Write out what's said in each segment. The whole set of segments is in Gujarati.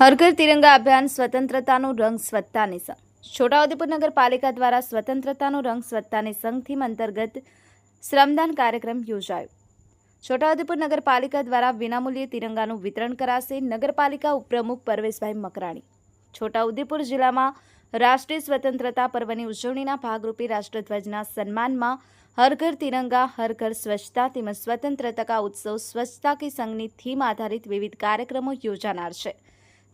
હર ઘર તિરંગા અભિયાન સ્વતંત્રતાનો રંગ સ્વચ્છતાની સંઘ. છોટાઉદેપુર નગરપાલિકા દ્વારા સ્વતંત્રતાનો રંગ સ્વચ્છતાની સંઘ થીમ અંતર્ગત શ્રમદાન કાર્યક્રમ યોજાયો. છોટાઉદેપુર નગરપાલિકા દ્વારા વિનામૂલ્યે તિરંગાનું વિતરણ કરાશે નગરપાલિકા ઉપપ્રમુખ પરવેશભાઈ મકરાણી. છોટાઉદેપુર જિલ્લામાં રાષ્ટ્રીય સ્વતંત્રતા પર્વની ઉજવણીના ભાગરૂપે રાષ્ટ્રધ્વજના સન્માનમાં હર ઘર તિરંગા હર ઘર સ્વચ્છતા તેમજ સ્વતંત્રતા ઉત્સવ સ્વચ્છતા કે સંઘની થીમ આધારિત વિવિધ કાર્યક્રમો યોજાનાર છે.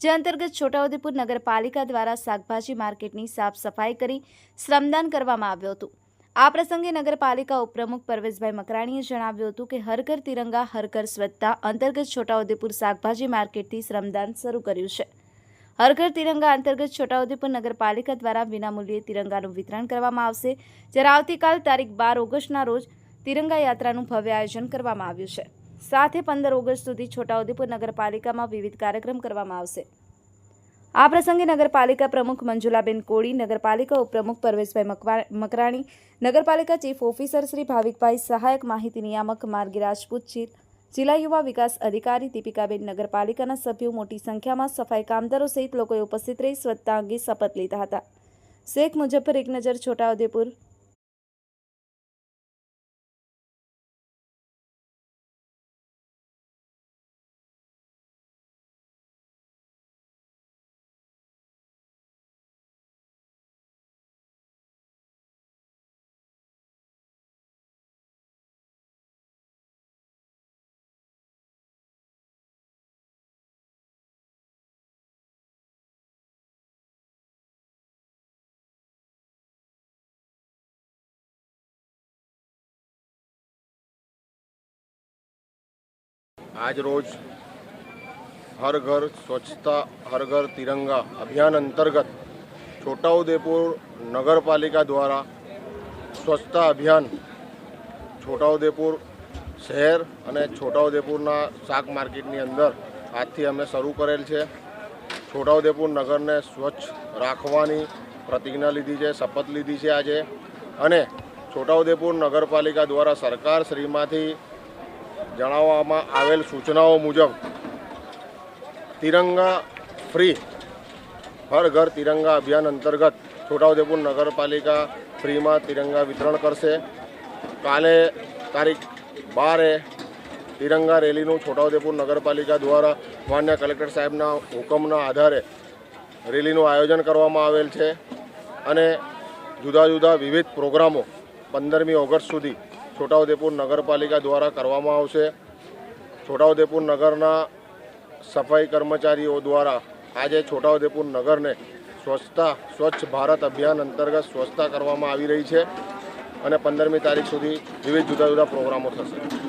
જે અંતર્ગત છોટાઉદેપુર નગરપાલિકા દ્વારા શાકભાજી માર્કેટની સાફ સફાઈ કરી શ્રમદાન કરવામાં આવ્યું હતું. આ પ્રસંગે નગરપાલિકા ઉપપ્રમુખ પરવેશભાઈ મકરાણીએ જણાવ્યું હતું કે હર ઘર તિરંગા, હર ઘર સ્વચ્છતા અંતર્ગત છોટાઉદેપુર શાકભાજી માર્કેટથી શ્રમદાન શરૂ કર્યું છે. હર ઘર તિરંગા અંતર્ગત છોટાઉદેપુર નગરપાલિકા દ્વારા વિનામૂલ્યે તિરંગાનું વિતરણ કરવામાં આવશે, જ્યારે આવતીકાલ તારીખ બાર ઓગસ્ટના રોજ તિરંગા યાત્રાનું ભવ્ય આયોજન કરવામાં આવ્યું છે. સાથે પંદર ઓગસ્ટ સુધી છોટાઉદેપુર નગરપાલિકામાં વિવિધ કાર્યક્રમ કરવામાં આવશે. આ પ્રસંગે નગરપાલિકા પ્રમુખ મંજુલાબેન કોળી, નગરપાલિકા ઉપપ્રમુખ પરવેશભાઈ મકરાણી, નગરપાલિકા ચીફ ઓફિસર શ્રી ભાવિકભાઈ સહાયક માહિતી નિયામક માર્ગી રાજપૂત જિલ્લા યુવા વિકાસ અધિકારી દીપિકાબેન નગરપાલિકાના સભ્યો મોટી સંખ્યામાં સફાઈ કામદારો સહિત લોકોએ ઉપસ્થિત રહી સ્વચ્છતા અંગે શપથ લીધા હતા. શેખ મુજફ્ફર એક નજર છોટાઉદેપુર આજ રોજ હર ઘર સ્વચ્છતા, હર ઘર તિરંગા અભિયાન અંતર્ગત છોટાઉદેપુર નગરપાલિકા દ્વારા સ્વચ્છતા અભિયાન છોટાઉદેપુર શહેર અને છોટાઉદેપુરના શાક માર્કેટની અંદર આજથી અમે શરૂ કરેલ છે. છોટાઉદેપુર નગરને સ્વચ્છ રાખવાની પ્રતિજ્ઞા લીધી છે, શપથ લીધી છે આજે. અને છોટાઉદેપુર નગરપાલિકા દ્વારા સરકાર શ્રીમાંથી જણાવવામાં આવેલ સૂચનાઓ મુજબ, તિરંગા ફ્રી, હર ઘર તિરંગા અભિયાન અંતર્ગત છોટાઉદેપુર નગરપાલિકા ફ્રીમાં તિરંગા વિતરણ કરશે. કાલે તારીખ બારે તિરંગા રેલીનું છોટાઉદેપુર નગરપાલિકા દ્વારા માન્ય કલેક્ટર સાહેબના હુકમના આધારે રેલીનું આયોજન કરવામાં આવેલ છે અને જુદા જુદા વિવિધ પ્રોગ્રામો પંદરમી ઓગસ્ટ સુધી છોટાઉદેપુર નગરપાલિકા દ્વારા કરવામાં આવશે. છોટાઉદેપુર નગરના સફાઈ કર્મચારીઓ દ્વારા આજે છોટાઉદેપુર નગરને સ્વચ્છતા, સ્વચ્છ ભારત અભિયાન અંતર્ગત સ્વચ્છતા કરવામાં આવી રહી છે અને પંદરમી તારીખ સુધી વિવિધ જુદા જુદા પ્રોગ્રામો થશે.